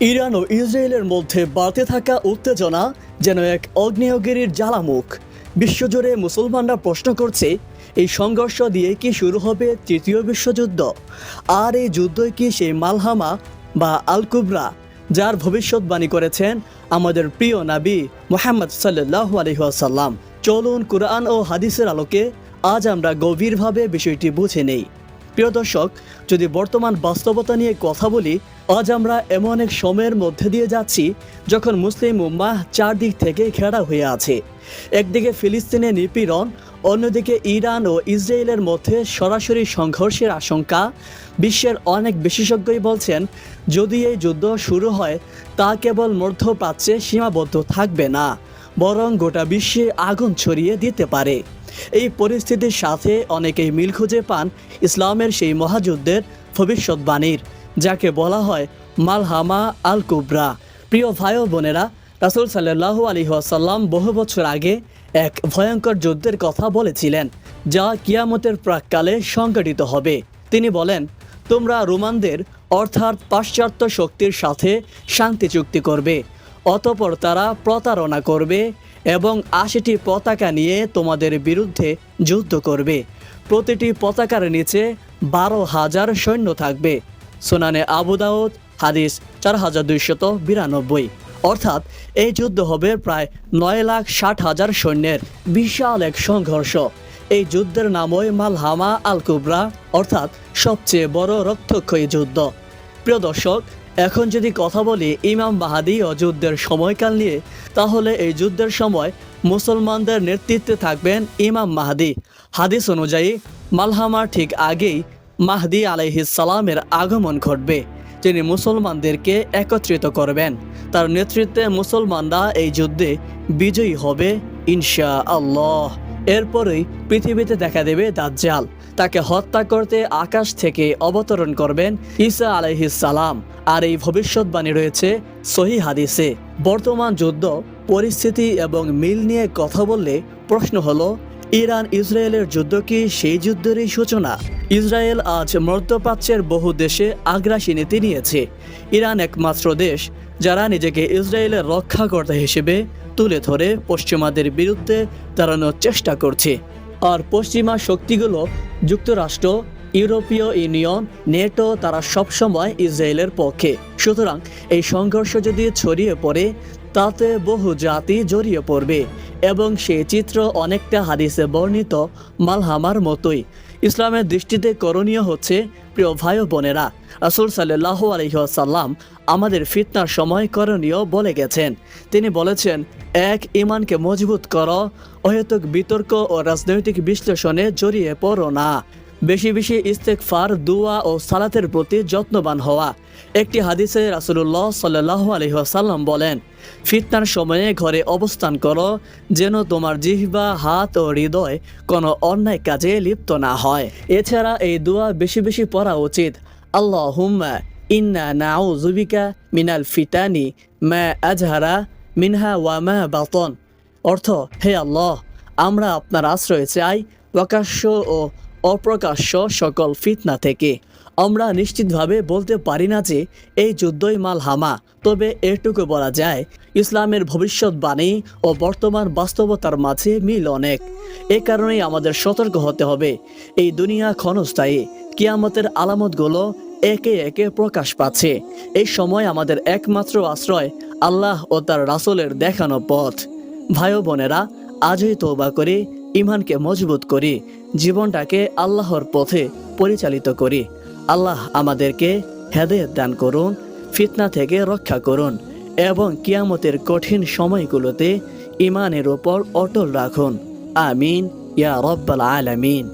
Iran ও ইসরায়েলের মধ্যে বাড়তে থাকা উত্তেজনা যেন এক অগ্নেয়গিরির জ্বালামুখ। বিশ্বজুড়ে মুসলমানরা প্রশ্ন করছে, এই সংঘর্ষ দিয়ে কি শুরু হবে তৃতীয় বিশ্বযুদ্ধ? আর এই যুদ্ধই কি সেই মালহামা বা আলকুবরা যার ভবিষ্যৎবাণী করেছেন আমাদের প্রিয় নাবী মোহাম্মদ সাল্লাহ আলহিহাসাল্লাম চলুন কোরআন ও হাদিসের আলোকে আজ আমরা গভীরভাবে বিষয়টি বুঝে নেই। প্রিয় দর্শক, যদি বর্তমান বাস্তবতা নিয়ে কথা বলি, আজ আমরা এমন এক সময়ের মধ্যে দিয়ে যাচ্ছি যখন মুসলিম উম্মাহ চারদিক থেকে ঘেরা হয়ে আছে। একদিকে ফিলিস্তিনে নিপীড়ন, অন্যদিকে ইরান ও ইসরায়েলের মধ্যে সরাসরি সংঘর্ষের আশঙ্কা। বিশ্বের অনেক বিশেষজ্ঞই বলছেন, যদি এই যুদ্ধ শুরু হয়, তা কেবল মধ্যপ্রাচ্যে সীমাবদ্ধ থাকবে না, বরং গোটা বিশ্বে আগুন ছড়িয়ে দিতে পারে। এই পরিস্থিতির সাথে অনেকেই মিল খুঁজে পান ইসলামের সেই মহাযুদ্ধের ভবিষ্যৎবাণীর যাকে বলা হয় মালহামা আল কুবরা প্রিয় ভাই বোনেরা, রাসুল সাল্লাহ আলী আসাল্লাম বহু বছর আগে এক ভয়ঙ্কর যুদ্ধের কথা বলেছিলেন, যা কিয়ামতের প্রাককালে সংঘটিত হবে। তিনি বলেন, তোমরা রোমানদের অর্থাৎ পাশ্চাত্য শক্তির সাথে শান্তি চুক্তি করবে, অতপর তারা প্রতারণা করবে এবং আশিটি পতাকা নিয়ে তোমাদের বিরুদ্ধে যুদ্ধ করবে। প্রতিটি পতাকার নিচে বারো হাজার সৈন্য থাকবে। সোনানে আবু দাউদ, হাদিস চার হাজার দুইশত বিরানব্বই। অর্থাৎ এই যুদ্ধ হবে প্রায় নয় লাখ ষাট হাজার সৈন্যের বিশাল এক সংঘর্ষ। এই যুদ্ধের নামই মালহামা আল কুবরা অর্থাৎ সবচেয়ে বড় রক্তক্ষয়ী যুদ্ধ। প্রিয় দর্শক এখন যদি কথা বলি ইমাম বাহাদি ও যুদ্ধের সময়কাল নিয়ে, তাহলে এই যুদ্ধের সময় মুসলমানদের নেতৃত্বে থাকবেন ইমাম মাহাদি। হাদিস অনুযায়ী মালহামার ঠিক আগেই মাহদি সালামের আগমন ঘটবে তিনি মুসলমানদেরকে একত্রিত করবেন। তার নেতৃত্বে মুসলমানরা এই যুদ্ধে বিজয়ী হবে ইনশা আল্লাহ এরপরেই পৃথিবীতে দেখা দেবে দাজ্জাল। তাকে হত্যা করতে আকাশ থেকে অবতরণ করবেন ঈসা সালাম। আর এই ভবিষ্যৎবাণী রয়েছে সহি হাদিসে। বর্তমান যুদ্ধ, পরিস্থিতি এবং মিল নিয়ে কথা বললে প্রশ্ন হলো ইরান ইসরায়েলের যুদ্ধ কি সেই যুদ্ধেরই সূচনা? ইসরায়েল আজ মধ্যপ্রাচ্যের বহু দেশে আগ্রাসী নীতি নিয়েছে। ইরান একমাত্র দেশ যারা নিজেকে ইসরায়েলের রক্ষাকর্তা হিসেবে তুলে ধরে পশ্চিমাদের বিরুদ্ধে দাঁড়ানোর চেষ্টা করছে। আর পশ্চিমা শক্তিগুলো যুক্তরাষ্ট্র, ইউরোপীয় ইউনিয়ন, নেটো তারা সবসময় ইসরায়েলের পক্ষে। সুতরাং এই সংঘর্ষ যদি ছড়িয়ে পড়ে তাতে বহু জাতি জড়িয়ে পড়বে এবং সেই চিত্র অনেকটা হাদিসে বর্ণিত মালহামার মতোই। ইসলামের দৃষ্টিতে করণীয় হচ্ছে প্রিয় ভাই বোনেরা, রাসুল সাল্লাহ আলহিহাসাল্লাম আমাদের ফিতনার সময় করণীয় বলে গেছেন। তিনি বলেছেন, এক ইমানকে মজবুত করো, অহেতুক বিতর্ক ও রাজনৈতিক বিশ্লেষণে জড়িয়ে পড়ো না। বেশি বেশি ইস্তেকফার দুয়া ও সালাতের প্রতি যত্নবান হওয়া। একটি হাদিসে রাসুলুল্লাহ সাল্লাহ আলহিহাসাল্লাম বলেন, ফিতনার সময়ে ঘরে অবস্থান করো, যেন তোমার জিহ্বা, হাত ও হৃদয় কোনো অন্যায় কাজে লিপ্ত না হয়। এছাড়া এই দোয়া বেশি বেশি পড়া উচিত। আল্লাহ হুম্মা ইন্না নাও জুবিকা মিনাল ফিতানি মা আজহারা মিনহা ওয়া ওয়ামা বাতন। অর্থ, হে আল্লাহ, আমরা আপনার আশ্রয় চাই, প্রকাশ্য ও অপ্রকাশ্য সকল ফিতনা থেকে। আমরা নিশ্চিতভাবে বলতে পারি না যে এই যুদ্ধই মাল হামা তবে এটুকু বলা যায়, ইসলামের ভবিষ্যৎবাণী ও বর্তমান বাস্তবতার মাঝে মিল অনেক। এ কারণেই আমাদের সতর্ক হতে হবে। এই দুনিয়া ক্ষণস্থায়ী, কিয়ামতের আলামতগুলো একে একে প্রকাশ পাচ্ছে। এই সময় আমাদের একমাত্র আশ্রয় আল্লাহ ও তার রাসূলের দেখানো পথ। ভাই বোনেরা, আজই তৌবা করে ইমানকে মজবুত করি, জীবনটাকে আল্লাহর পথে পরিচালিত করি। আল্লাহ আমাদেরকে হেদায়েত দান করুন, ফিতনা থেকে রক্ষা করুন এবং কিয়ামতের কঠিন সময়গুলোতে ইমানের ওপর অটল রাখুন। আমিন। ইয়া রব্বাল আলামিন।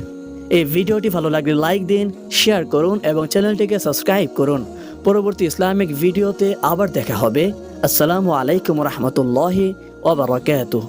এই ভিডিওটি ভালো লাগলে লাইক দিন, শেয়ার করুন এবং চ্যানেলটিকে সাবস্ক্রাইব করুন। পরবর্তী ইসলামিক ভিডিওতে আবার দেখা হবে। আসসালামু আলাইকুম রহমতুল্লাহি ওবরাকাতুহ